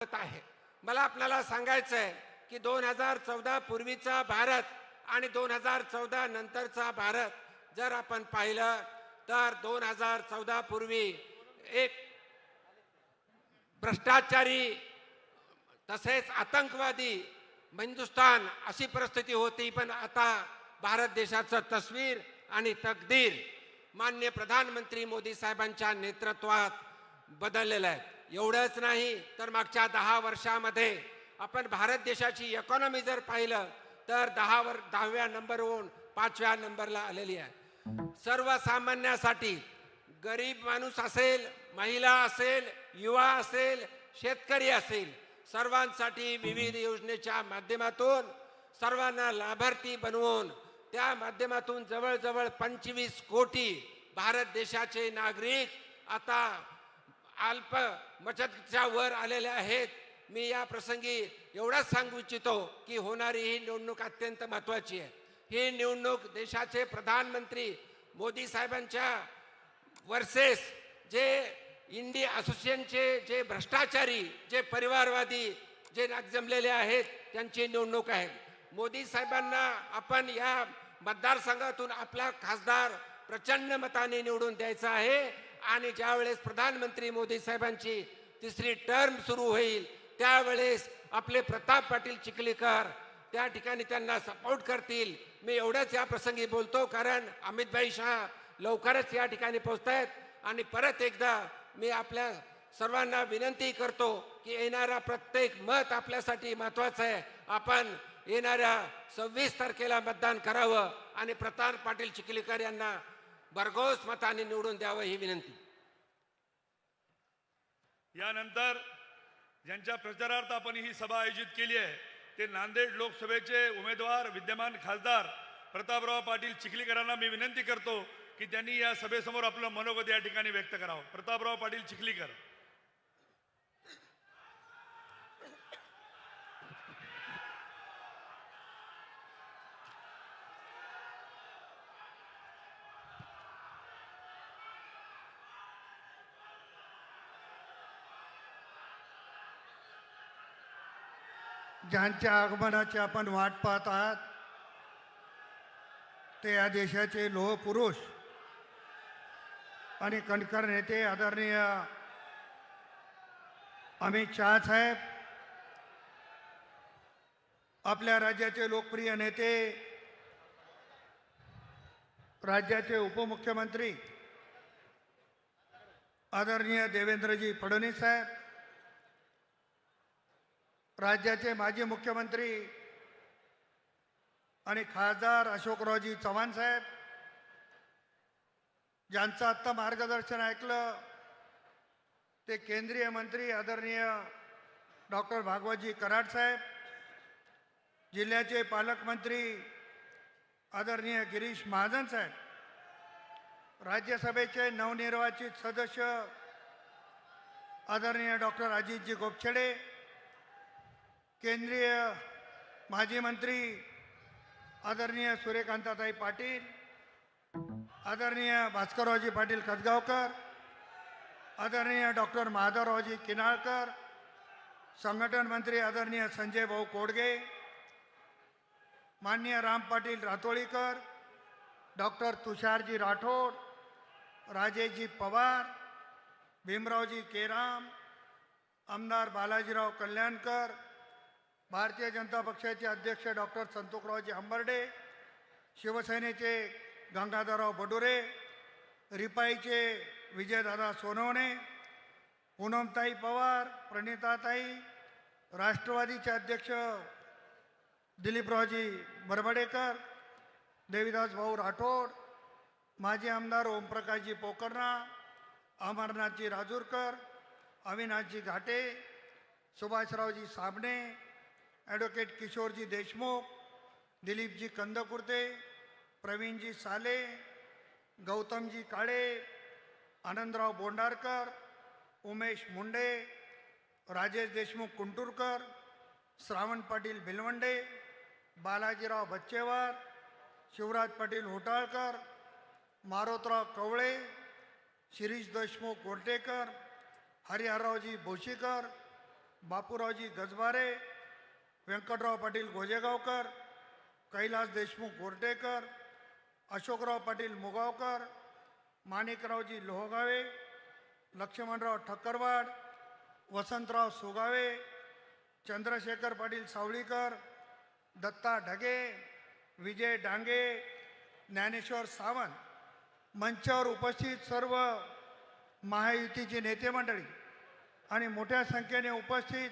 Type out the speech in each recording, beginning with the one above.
होत आहे. मला आपल्याला सांगायचं आहे की दोन हजार चौदा पूर्वीचा भारत आणि दोन हजार चौदा नंतरचा भारत जर आपण पाहिलं तर दोन हजार चौदा पूर्वी एक भ्रष्टाचारी तसेच आतंकवादी हिंदुस्थान अशी परिस्थिती होती. पण आता भारत देशाचं तस्वीर आणि तकदीर मान्य प्रधानमंत्री मोदी साहेबांच्या नेतृत्वात बदललेलं आहे. एवढंच नाही तर मागच्या दहा वर्षामध्ये आपण भारत देशाची इकॉनॉमी जर पाहिलं तर दहा वर दहाव्या नंबरवरून पाचव्या नंबरला आलेली आहे. सर्वसामान्यासाठी गरीब माणूस असेल महिला असेल युवा असेल शेतकरी असेल सर्वांसाठी विविध योजनेच्या माध्यमातून सर्वांना लाभार्थी बनवून त्या माध्यमातून जवळजवळ पंचवीस कोटी भारत देशाचे नागरिक आता अल्प बचतच्या वर आलेले आहेत. मी या प्रसंगी एवढाच सांगू इच्छितो की होणारी ही निवडणूक अत्यंत महत्वाची आहे. ही निवडणूक देशाचे प्रधानमंत्री मोदी साहेबांच्या वर्सेस जे इंडी असोसिएशनचे जे भ्रष्टाचारी जे परिवारवादी जे नागजमलेले आहेत त्यांची निवडणूक आहे. मोदी साहेबांना आपण या मतदारसंघातून आपला खासदार प्रचंड मताने निवडून द्यायचा आहे. आणि ज्यावेळेस प्रधानमंत्री मोदी साहेबांची तिसरी टर्म सुरू होईल त्यावेळेस आपले प्रताप पाटील चिखलीकर त्या ठिकाणी त्यांना सपोर्ट करतील. मी एवढंच या प्रसंगी बोलतो कारण अमितभाई शहा लवकरच या ठिकाणी पोहोचत आहेत आणि परत एकदा मी आपल्या सर्वांना विनंती करतो की येणारा प्रत्येक मत आपल्यासाठी महत्वाचं आहे. आपण येणाऱ्या सव्वीस तारखेला मतदान करावं. आणि प्रताप पाटील चिखलीकर यांना भरघोस मताने निवडून द्यावं ही विनंती. यानंतर ज्यांच्या प्रचारार्थ आपण ही सभा आयोजित केली आहे ते नांदेड लोकसभेचे उमेदवार विद्यमान खासदार प्रतापराव पाटील चिखलीकरांना मी विनंती करतो की त्यांनी या सभेसमोर आपलं मनोगत या ठिकाणी व्यक्त करावं. प्रतापराव पाटील चिखलीकर. ज्यांच्या आगमनाची आपण वाट पाहत आहात ते या देशाचे लोह पुरुष आणि कणकर नेते आदरणीय अमित शहा साहेब आपल्या राज्याचे लोकप्रिय नेते राज्याचे उपमुख्यमंत्री आदरणीय देवेंद्रजी फडणवीस साहेब राज्याचे माजी मुख्यमंत्री आणि खासदार अशोकरावजी चव्हाण साहेब ज्यांचं आत्ता मार्गदर्शन ऐकलं ते केंद्रीय मंत्री आदरणीय डॉक्टर भागवतजी कराड साहेब जिल्ह्याचे पालकमंत्री आदरणीय गिरीश महाजन साहेब राज्यसभेचे नवनिर्वाचित सदस्य आदरणीय डॉक्टर अजितजी गोपछडे केंद्रीय माजी मंत्री आदरणीय सूर्यकांताताई पाटील, आदरणीय भास्कररावजी पाटील खतगावकर आदरणीय डॉक्टर माधवरावजी किनाळकर, संघटन मंत्री आदरणीय संजय भाऊ कोडगे, माननीय राम पाटील रातोळीकर, डॉक्टर तुषारजी राठोड, राजेशजी पवार, भीमरावजी केराम, आमदार बालाजीराव कल्याणकर भारतीय जनता पक्षाचे अध्यक्ष डॉक्टर संतोषरावजी हंबर्डे शिवसेनेचे गंगाधरराव बडुरे रिपाईचे विजयदादा सोनवणे पूनमताई पवार प्रणिताताई राष्ट्रवादीचे अध्यक्ष दिलीपरावजी बरबडेकर देवीदास भाऊ राठोड माजी आमदार ओमप्रकाशजी पोकर्णा अमरनाथजी राजूरकर अविनाशजी घाटे सुभाषरावजी साबणे ॲडव्होकेट किशोरजी देशमुख दिलीपजी कंदकुर्ते प्रवीणजी साले गौतमजी काळे आनंदराव बोंडारकर उमेश मुंडे राजेश देशमुख कुंटुरकर श्रावण पाटील भिलवंडे बालाजीराव बच्चेवार शिवराज पाटील होटाळकर मारोतराव कवळे शिरीष देशमुख गोरटेकर हरिहररावजी भोशीकर बापूरावजी गजबारे व्यंकटराव पाटील गोजेगावकर कैलास देशमुख गोरटेकर अशोकराव पाटील मुगावकर माणिकरावजी लोहगावे लक्ष्मणराव ठक्करवाड वसंतराव सोगावे चंद्रशेखर पाटील सावळीकर दत्ता ढगे विजय डांगे ज्ञानेश्वर सावंत. मंचावर उपस्थित सर्व महायुतीचे नेते मंडळी आणि मोठ्या संख्येने उपस्थित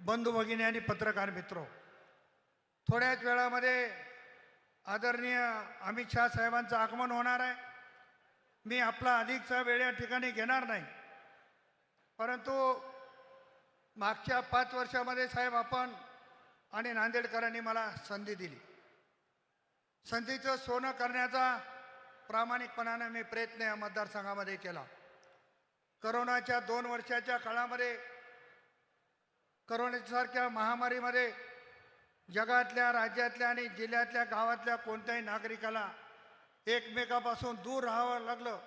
बंधू भगिनी आणि पत्रकार मित्र थोड्याच वेळामध्ये आदरणीय अमित शहा साहेबांचं आगमन होणार आहे. मी आपला अधिकचा वेळ या ठिकाणी घेणार नाही. परंतु मागच्या पाच वर्षामध्ये साहेब आपण आणि नांदेडकरांनी मला संधी दिली. संधीचं सोनं करण्याचा प्रामाणिकपणाने मी प्रयत्न या मतदारसंघामध्ये केला. करोनाच्या दोन वर्षाच्या काळामध्ये करोनासारख्या महामारीमध्ये जगातल्या राज्यातल्या आणि जिल्ह्यातल्या गावातल्या कोणत्याही नागरिकाला एकमेकापासून दूर राहावं लागलं.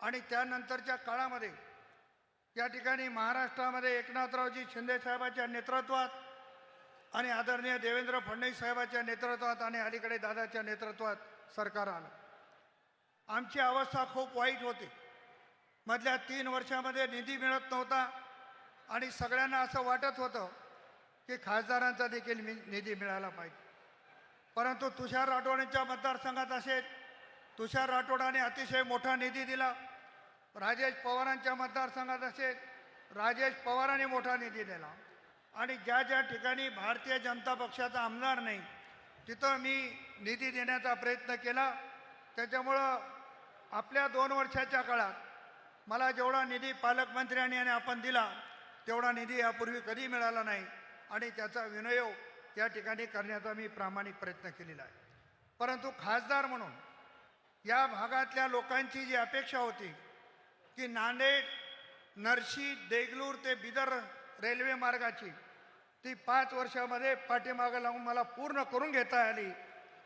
आणि त्यानंतरच्या काळामध्ये या ठिकाणी महाराष्ट्रामध्ये एकनाथरावजी शिंदेसाहेबाच्या नेतृत्वात आणि आदरणीय देवेंद्र फडणवीस साहेबाच्या नेतृत्वात आणि अलीकडे दादाच्या नेतृत्वात सरकार आलं. आमची अवस्था खूप वाईट होती. मधल्या तीन वर्षामध्ये निधी मिळत नव्हता. आणि सगळ्यांना असं वाटत होतं की खासदारांचा देखील मी- निधी मिळाला पाहिजे. परंतु तुषार राठोडांच्या मतदारसंघात असेल तुषार राठोडाने अतिशय मोठा निधी दिला. राजेश पवारांच्या मतदारसंघात असेल राजेश पवारांनी मोठा निधी दिला. आणि ज्या ज्या ठिकाणी भारतीय जनता पक्षाचा आमदार नाही तिथं मी निधी देण्याचा प्रयत्न केला. त्याच्यामुळं आपल्या दोन वर्षाच्या काळात मला जेवढा निधी पालकमंत्र्यांनी आणि आपण दिला तेवढा निधी यापूर्वी कधी मिळाला नाही. आणि त्याचा विनियोग त्या ठिकाणी करण्याचा मी प्रामाणिक प्रयत्न केलेला आहे. परंतु खासदार म्हणून या भागातल्या लोकांची जी अपेक्षा होती की नांदेड नरशी देगलूर ते बिदर रेल्वे मार्गाची ती पाच वर्षामध्ये पाठीमागं लावून मला पूर्ण करून घेता आली.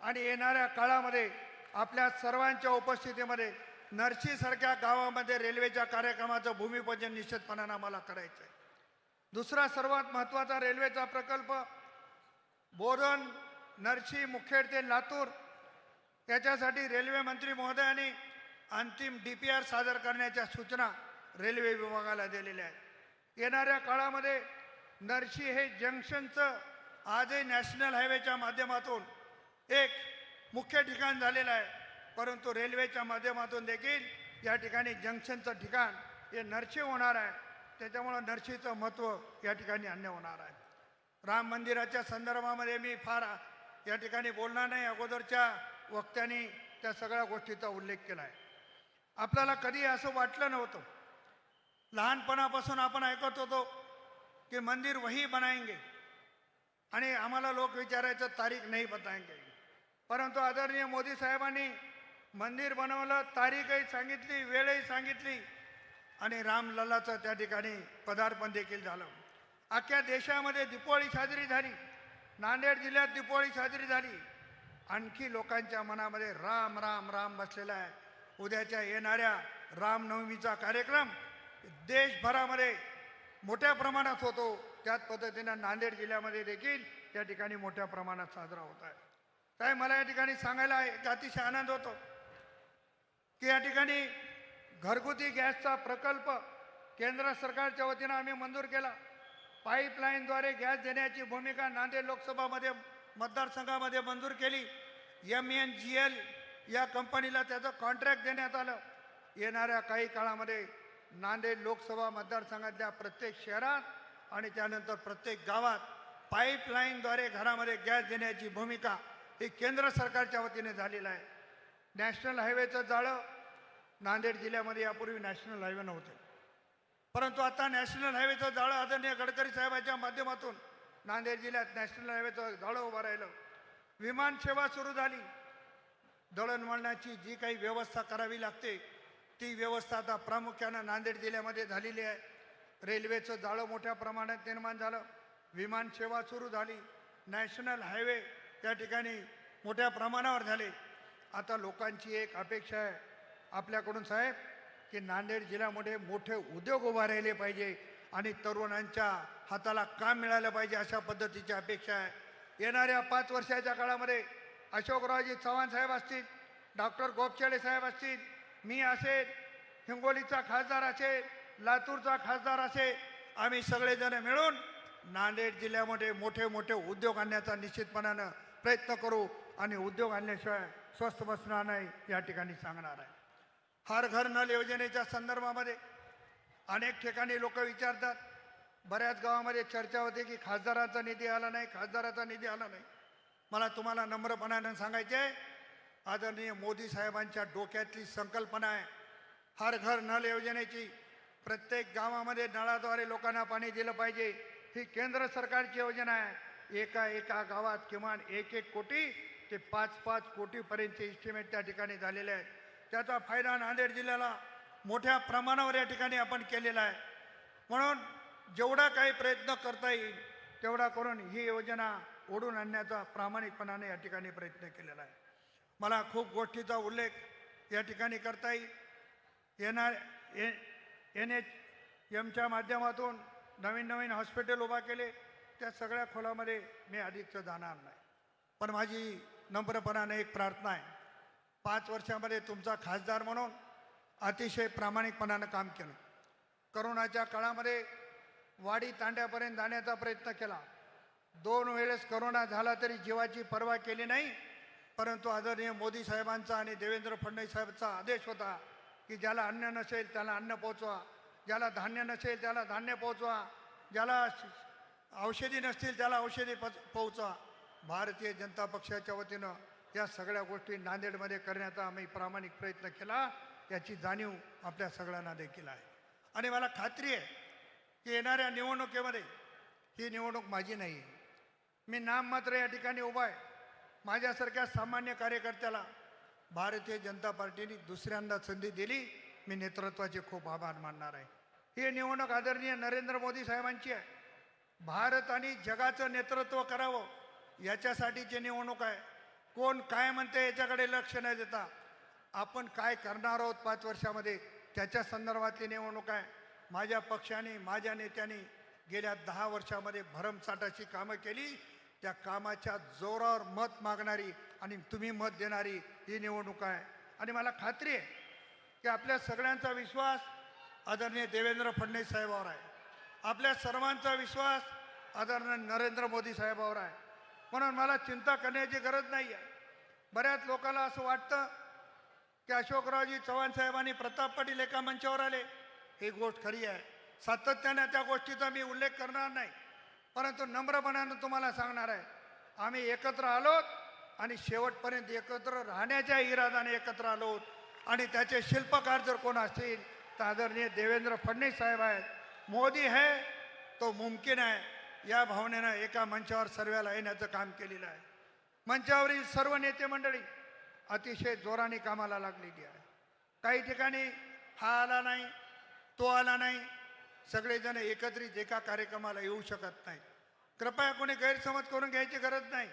आणि येणाऱ्या काळामध्ये आपल्या सर्वांच्या उपस्थितीमध्ये नरशीसारख्या गावामध्ये रेल्वेच्या कार्यक्रमाचं भूमिपूजन निश्चितपणानं मला करायचं आहे दुसरा सर्वात महत्त्वाचा रेल्वेचा प्रकल्प बोरण नरशी मुखेड ते लातूर. याच्यासाठी रेल्वे मंत्री महोदयांनी अंतिम डी पी आर सादर करण्याच्या सूचना रेल्वे विभागाला दिलेल्या आहेत. येणाऱ्या काळामध्ये नरशी हे जंक्शनचं आजही नॅशनल हायवेच्या माध्यमातून एक मुख्य ठिकाण झालेलं आहे. परंतु रेल्वेच्या माध्यमातून देखील या ठिकाणी जंक्शनचं ठिकाण हे नरशी होणार आहे. त्याच्यामुळं नरशीचं महत्त्व या ठिकाणी अन्य होणार आहे. राम मंदिराच्या संदर्भामध्ये मी फार या ठिकाणी बोलणार नाही. अगोदरच्या वक्त्यांनी त्या सगळ्या गोष्टीचा उल्लेख केला आहे. आपल्याला कधी असं वाटलं नव्हतं. लहानपणापासून आपण ऐकत होतो की मंदिर वही बनाएंगे आणि आम्हाला लोक विचारायचं तारीख नाही बताएंगे परंतु आदरणीय मोदी साहेबांनी मंदिर बनवलं तारीखही सांगितली वेळही सांगितली. आणि रामलल्लाचं त्या ठिकाणी पदार्पण देखील झालं. अख्ख्या देशामध्ये दिपोळी साजरी झाली. नांदेड जिल्ह्यात दिपोळी साजरी झाली. आणखी लोकांच्या मनामध्ये राम राम राम बसलेला आहे. उद्याच्या येणाऱ्या रामनवमीचा कार्यक्रम देशभरामध्ये मोठ्या प्रमाणात होतो. त्याच पद्धतीनं नांदेड जिल्ह्यामध्ये देखील त्या ठिकाणी मोठ्या प्रमाणात साजरा होत आहे. काय मला या ठिकाणी सांगायला एक अतिशय आनंद होतो की या ठिकाणी घरगुती गॅसचा प्रकल्प केंद्र सरकारच्या वतीनं आम्ही मंजूर केला. पाईपलाईनद्वारे गॅस देण्याची भूमिका नांदेड लोकसभामध्ये मतदारसंघामध्ये मंजूर केली. एम एन जी एल या कंपनीला त्याचं कॉन्ट्रॅक्ट देण्यात आलं. येणाऱ्या काही काळामध्ये नांदेड लोकसभा मतदारसंघातल्या प्रत्येक शहरात आणि त्यानंतर प्रत्येक गावात पाईपलाईनद्वारे घरामध्ये गॅस देण्याची भूमिका ही केंद्र सरकारच्या वतीने झालेलं आहे. नॅशनल हायवेचं जाळं नांदेड जिल्ह्यामध्ये यापूर्वी नॅशनल हायवे नव्हते. परंतु आता नॅशनल हायवेचं जाळं आदरणीय गडकरी साहेबांच्या माध्यमातून नांदेड जिल्ह्यात नॅशनल हायवेचं जाळं उभं राहिलं. विमानसेवा सुरू झाली. दळणवळणाची जी काही व्यवस्था करावी लागते ती व्यवस्था आता प्रामुख्यानं नांदेड जिल्ह्यामध्ये झालेली आहे. रेल्वेचं जाळं मोठ्या प्रमाणात निर्माण झालं. विमानसेवा सुरू झाली. नॅशनल हायवे त्या ठिकाणी मोठ्या प्रमाणावर झाले. आता लोकांची एक अपेक्षा आहे आपल्याकडून साहेब की नांदेड जिल्ह्यामध्ये मोठे उद्योग उभा राहिले पाहिजे आणि तरुणांच्या हाताला काम मिळालं पाहिजे अशा पद्धतीची अपेक्षा आहे. येणाऱ्या पाच वर्षाच्या काळामध्ये अशोकरावजी चव्हाण साहेब असतील डॉक्टर गोपचेडे साहेब असतील मी असेल हिंगोलीचा खासदार असेल लातूरचा खासदार असेल आम्ही सगळेजण मिळून नांदेड जिल्ह्यामध्ये मोठे मोठे उद्योग आणण्याचा निश्चितपणानं प्रयत्न करू आणि उद्योग आणल्याशिवाय स्वस्त बसणार नाही या ठिकाणी सांगणार आहे. हर घर नल योजनेच्या संदर्भामध्ये अनेक ठिकाणी लोक विचारतात. बऱ्याच गावामध्ये चर्चा होते की खासदाराचा निधी आला नाही खासदाराचा निधी आला नाही. मला तुम्हाला नम्रपणानं सांगायचे आदरणीय मोदी साहेबांच्या डोक्यातली संकल्पना आहे. हर घर नल योजनेची प्रत्येक गावामध्ये नळाद्वारे लोकांना पाणी दिलं पाहिजे. ही केंद्र सरकारची योजना आहे. एका एका गावात किमान एक एक कोटी ते पाच पाच कोटीपर्यंतचे इस्टिमेट त्या ठिकाणी झालेले आहेत. त्याचा फायदा नांदेड जिल्ह्याला मोठ्या प्रमाणावर या ठिकाणी आपण केलेला आहे. म्हणून जेवढा काही प्रयत्न करता येईल तेवढा करून ही योजना ओढून आणण्याचा प्रामाणिकपणाने या ठिकाणी प्रयत्न केलेला आहे. मला खूप गोष्टीचा उल्लेख या ठिकाणी करता येईल. येणार एन एच एमच्या माध्यमातून नवीन नवीन हॉस्पिटल उभा केले त्या सगळ्या खोलामध्ये मी अधिकचं जाणार नाही. पण माझी नम्रपणाने एक प्रार्थना आहे. पाच वर्षामध्ये तुमचा खासदार म्हणून अतिशय प्रामाणिकपणानं काम केलं. करोनाच्या काळामध्ये वाडी तांड्यापर्यंत जाण्याचा प्रयत्न केला. दोन वेळेस करोना झाला तरी जीवाची पर्वा केली नाही. परंतु आदरणीय मोदी साहेबांचा आणि देवेंद्र फडणवीस साहेबांचा आदेश होता की ज्याला अन्न नसेल त्याला अन्न पोचवा ज्याला धान्य नसेल त्याला धान्य पोचवा ज्याला औषधी नसतील त्याला औषधी पच- पोहोचवा. भारतीय जनता पक्षाच्या वतीनं या सगळ्या गोष्टी नांदेडमध्ये करण्याचा आम्ही प्रामाणिक प्रयत्न केला. याची जाणीव आपल्या सगळ्यांना देखील आहे. आणि मला खात्री आहे की येणाऱ्या निवडणुकीमध्ये ही निवडणूक माझी नाही आहे मी नाम मात्र या ठिकाणी उभा आहे. माझ्यासारख्या सामान्य कार्यकर्त्याला भारतीय जनता पार्टीने दुसऱ्यांदा संधी दिली. मी नेतृत्वाचे खूप आभार मानणार आहे. ही निवडणूक आदरणीय नरेंद्र मोदी साहेबांची आहे. भारत आणि जगाचं नेतृत्व करावं याच्यासाठीची निवडणूक आहे. कोण काय म्हणते याच्याकडे लक्ष न देता आपण काय करणार आहोत पाच वर्षामध्ये? त्याच्या संदर्भातली निवडणूक आहे. माझ्या पक्षाने माझ्या नेत्याने गेल्या दहा वर्षामध्ये भरमसाठाची कामं केली. त्या कामाच्या जोरावर मत मागणारी आणि तुम्ही मत देणारी ही निवडणूक आहे. आणि मला खात्री आहे की आपल्या सगळ्यांचा विश्वास आदरणीय देवेंद्र फडणवीस साहेबावर आहे. आपल्या सर्वांचा विश्वास आदरणीय नरेंद्र मोदी साहेबावर आहे. म्हणून मला चिंता करण्याची गरज नाही आहे बऱ्याच लोकांना असं वाटतं की अशोकरावजी चव्हाण साहेबांनी प्रताप पाटील एका मंचावर आले. ही गोष्ट खरी आहे. सातत्याने त्या गोष्टीचा मी उल्लेख करणार नाही. परंतु नम्रपणानं तुम्हाला सांगणार आहे. आम्ही एकत्र आलोत आणि शेवटपर्यंत एकत्र राहण्याच्या इरादाने एकत्र आलोत आणि त्याचे शिल्पकार जर कोण असतील तर आदरणीय देवेंद्र फडणवीस साहेब आहेत. मोदी है तो मुमकिन आहे या भावनेनं एका मंचावर सर्वाला येण्याचं काम केलेलं आहे. मंचावरील सर्व नेते मंडळी अतिशय जोराने कामाला लागलेली आहे. काही ठिकाणी हा आला नाही तो आला नाही सगळेजण एकत्रित एका कार्यक्रमाला येऊ शकत नाही. कृपया कोणी गैरसमज करून घ्यायची गरज नाही.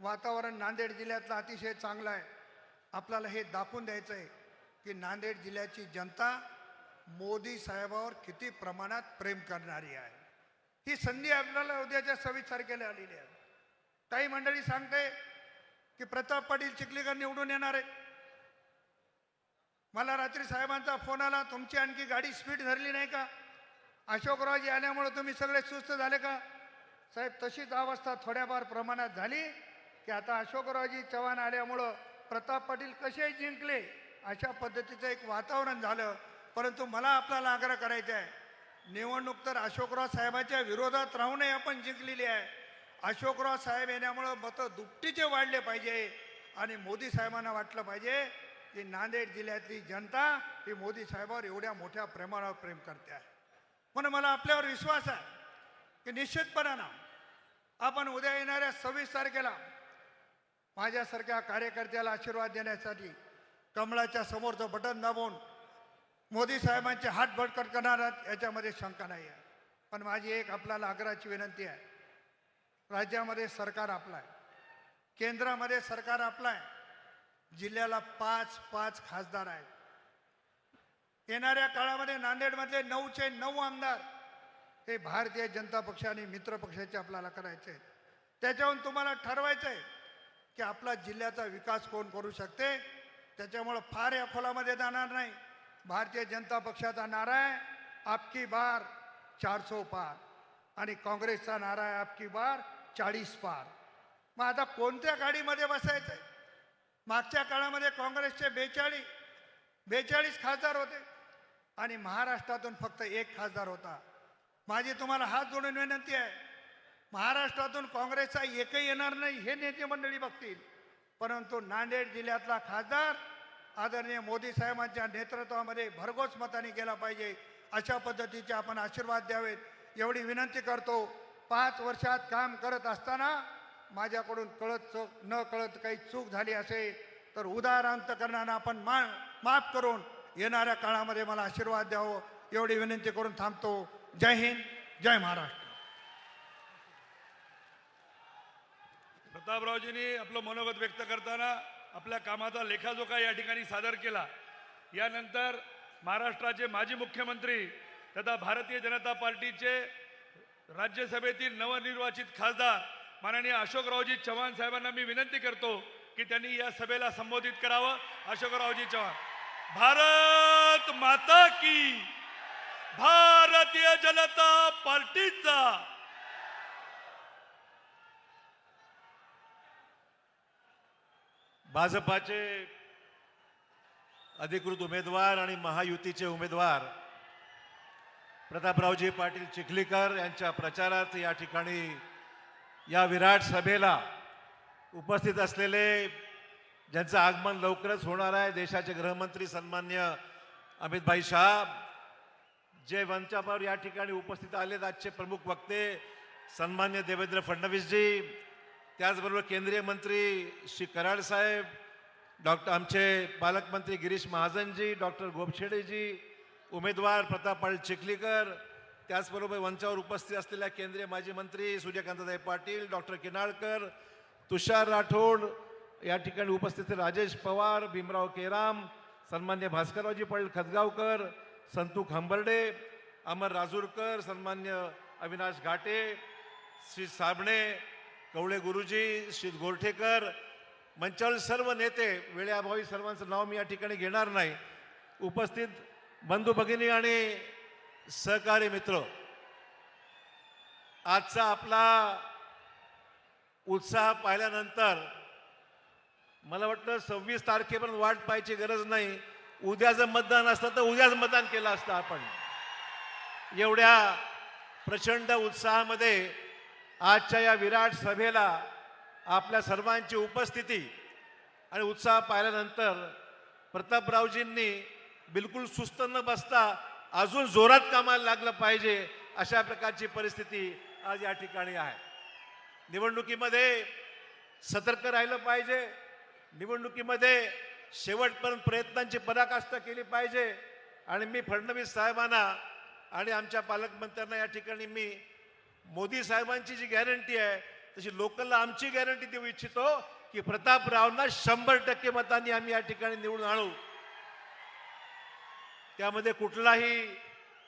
वातावरण नांदेड जिल्ह्यातलं अतिशय चांगलं आहे. आपल्याला हे दाखवून द्यायचं आहे की नांदेड जिल्ह्याची जनता मोदी साहेबावर किती प्रमाणात प्रेम करणारी आहे. ही संधी आपल्याला उद्याच्या सव्वीस तारखेला आलेली आहे. काही मंडळी सांगते की प्रताप पाटील चिखलीकर निवडून येणार आहे. मला रात्री साहेबांचा फोन आला तुमची आणखी गाडी स्पीड धरली नाही का? अशोकरावजी आल्यामुळे तुम्ही सगळे सुस्त झाले का? साहेब तशीच अवस्था थोड्याफार प्रमाणात झाली की आता अशोकरावजी चव्हाण आल्यामुळं प्रताप पाटील कसे जिंकले अशा पद्धतीचं एक वातावरण झालं. परंतु मला आपल्याला आग्रह करायचा आहे निवडणूक तर अशोकराव साहेबाच्या विरोधात राहूनही आपण जिंकलेली आहे. अशोकराव साहेब येण्यामुळं मतं दुपटीचे वाढले पाहिजे आणि मोदी साहेबांना वाटलं पाहिजे की नांदेड जिल्ह्यातली जनता ही मोदी साहेबावर एवढ्या मोठ्या प्रमाणावर प्रेम करते आहे. म्हणून मला आपल्यावर विश्वास आहे की निश्चितपणानं आपण उद्या येणाऱ्या सव्वीस तारखेला माझ्यासारख्या कार्यकर्त्याला आशीर्वाद देण्यासाठी कमळाच्या समोरचं बटन दाबून मोदी साहेबांचे हात बळकट करणार याच्यामध्ये शंका नाही आहे पण माझी एक आपल्याला आग्रहाची विनंती आहे. राज्यामध्ये सरकार आपलं आहे केंद्रामध्ये सरकार आपलं आहे जिल्ह्याला पाच पाच खासदार आहेत. येणाऱ्या काळामध्ये नांदेडमधले नऊचे नऊ आमदार हे भारतीय जनता पक्ष आणि मित्र पक्षाचे आपल्याला करायचे आहेत. त्याच्याहून तुम्हाला ठरवायचं आहे की आपला जिल्ह्याचा विकास कोण करू शकते? त्याच्यामुळं फार या खोलामध्ये जाणार नाही. भारतीय जनता पक्षाचा नारा आहे आपकी बार चारसो पार. आणि काँग्रेसचा नारा आहे आपकी बार चाळीस पार. मग आता कोणत्या गाडीमध्ये बसायचं आहे? मागच्या काळामध्ये काँग्रेसचे बेचाळीस बेचाळीस खासदार होते. आणि महाराष्ट्रातून फक्त एक खासदार होता. माझी तुम्हाला हात जोडून विनंती आहे महाराष्ट्रातून काँग्रेसचा एकही येणार नाही हे नेते मंडळी बघतील. परंतु नांदेड जिल्ह्यातला खासदार आदरणीय मोदी साहेबांच्या नेतृत्वामध्ये भरघोस मताने गेला पाहिजे. अशा पद्धतीचे आपण आशीर्वाद द्यावेत. एवढी विनंती करतो पाच वर्षात काम करत असताना माझ्याकडून कळत चूक न कळत काही चूक झाली असेल तर उदार अंतकरणानं आपण मा माफ करून येणाऱ्या काळामध्ये मला आशीर्वाद द्यावं. एवढी विनंती करून थांबतो. जय हिंद जय महाराष्ट्र. प्रतापरावजींनी आपलं मनोगत व्यक्त करताना आपल्या कामाचा लेखाजोखा या ठिकाणी सादर केला. यानंतर महाराष्ट्राचे माजी मुख्यमंत्री तथा भारतीय जनता पार्टीचे राज्यसभेतील नवनिर्वाचित खासदार माननीय अशोकरावजी चव्हाण साहेबांना मी विनंती करतो की त्यांनी या सभेला संबोधित करावं. अशोकरावजी चव्हाण. भारत माता की भारतीय जनता पार्टीचा भाजपाचे अधिकृत उमेदवार आणि महायुतीचे उमेदवार प्रतापरावजी पाटील चिखलीकर यांच्या प्रचारात या ठिकाणी या विराट सभेला उपस्थित असलेले ज्यांचं आगमन लवकरच होणार आहे देशाचे गृहमंत्री सन्मान्य अमितभाई शहा जे वंचापावर या ठिकाणी उपस्थित आलेत आजचे प्रमुख वक्ते सन्मान्य देवेंद्र फडणवीसजी त्याचबरोबर केंद्रीय मंत्री श्री कराड साहेब डॉक्टर आमचे पालकमंत्री गिरीश महाजनजी डॉक्टर गोपछेडेजी उमेदवार प्रताप पाटील चिखलीकर त्याचबरोबर मंचावर उपस्थित असलेल्या केंद्रीय माजी मंत्री सूर्यकांतदाई पाटील डॉक्टर किनाळकर तुषार राठोड या ठिकाणी उपस्थित राजेश पवार भीमराव केराम सन्मान्य भास्कररावजी पाटील खतगावकर संतू खांबर्डे अमर राजूरकर सन्मान्य अविनाश घाटे श्री साबणे कवळे गुरुजी श्री गोरठेकर मंचावरील सर्व नेते वेळेअभावी सर्वांचं नाव मी या ठिकाणी घेणार नाही. उपस्थित बंधू भगिनी आणि सहकारी मित्र आजचा आपला उत्साह पाहिल्यानंतर मला वाटतं सव्वीस तारखेपर्यंत वाट पाहायची गरज नाही. उद्याचं मतदान असतं तर उद्याच मतदान केलं असतं आपण. एवढ्या प्रचंड उत्साहामध्ये आजच्या या विराट सभेला आपल्या सर्वांची उपस्थिती आणि उत्साह पाहिल्यानंतर प्रतापरावजींनी बिलकुल सुस्त न बसता अजून जोरात कामाला लागलं पाहिजे अशा प्रकारची परिस्थिती आज या ठिकाणी आहे. निवडणुकीमध्ये सतर्क राहिलं पाहिजे. निवडणुकीमध्ये शेवटपर्यंत प्रयत्नांची पराकाष्ठा केली पाहिजे. आणि मी फडणवीस साहेबांना आणि आमच्या पालकमंत्र्यांना या ठिकाणी मी मोदी साहेबांची जी गॅरंटी आहे तशी लोकलला आमची गॅरंटी देऊ इच्छितो की प्रतापरावना शंभर टक्के मतांनी आम्ही या ठिकाणी निवडून आणू. त्यामध्ये कुठलाही